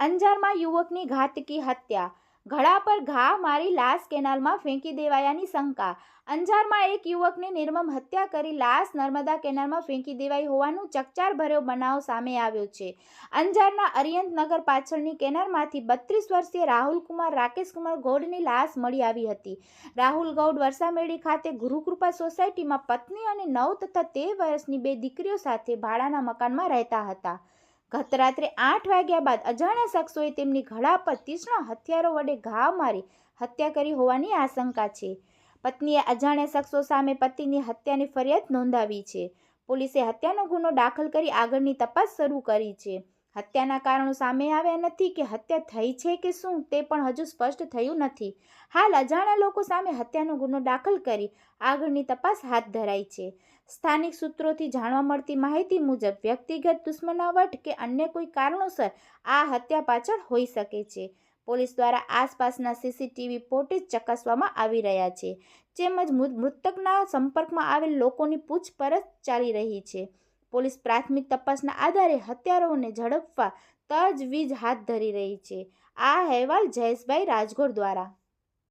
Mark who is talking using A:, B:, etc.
A: અંજારમાં યુવકની ઘાતકી હત્યા. ઘડા પર ઘા મારી લાશ કેનાલમાં ફેંકી દેવાયાની શંકા. અંજારમાં એક યુવકની નિર્મમ હત્યા કરી લાશ નર્મદા કેનાલમાં ફેંકી દેવાઈ હોવાનું ચકચાર ભર્યો બનાવ સામે આવ્યો છે. અંજારના અરિયંત નગર પાછળની કેનાલમાંથી બત્રીસ વર્ષીય રાહુલકુમાર, રાકેશકુમાર ગૌડની લાશ મળી આવી હતી. રાહુલ ગૌડ વરસામેડી ખાતે ગુરુકૃપા સોસાયટીમાં પત્ની અને નવ તથા તેર વર્ષની બે દીકરીઓ સાથે ભાડાના મકાનમાં રહેતા હતા. ગત રાત્રે આઠ વાગ્યા બાદ અજાણ્યા શખ્સોએ તેમની ઘડા પર તીક્ષ્ણ હથિયારો વડે ઘા મારી હત્યા કરી હોવાની આશંકા છે. પત્નીએ અજાણ્યા શખ્સો સામે પતિની હત્યાની ફરિયાદ નોંધાવી છે. પોલીસે હત્યાનો ગુનો દાખલ કરી આગળની તપાસ શરૂ કરી છે. હત્યાના કારણો સામે આવ્યા નથી કે હત્યા થઈ છે કે શું તે પણ હજુ સ્પષ્ટ થયું નથી. હાલ અજાણ્યા લોકો સામે હત્યાનો ગુનો દાખલ કરી આગળની તપાસ હાથ ધરાઈ છે. સ્થાનિક સૂત્રોથી જાણવા મળતી માહિતી મુજબ વ્યક્તિગત દુશ્મનાવટ કે અન્ય કોઈ કારણોસર આ હત્યા પાછળ હોઈ શકે છે. પોલીસ દ્વારા આસપાસના સીસીટીવી ફોટેજ ચકાસવામાં આવી રહ્યા છે. તેમજ મૃતકના સંપર્કમાં આવેલ લોકોની પૂછપરછ ચાલી રહી છે. પોલીસ પ્રાથમિક તપાસના આધારે હત્યારાઓને ઝડપવા તજવીજ હાથ ધરી રહી છે. આ અહેવાલ જયેશભાઈ રાજગોર દ્વારા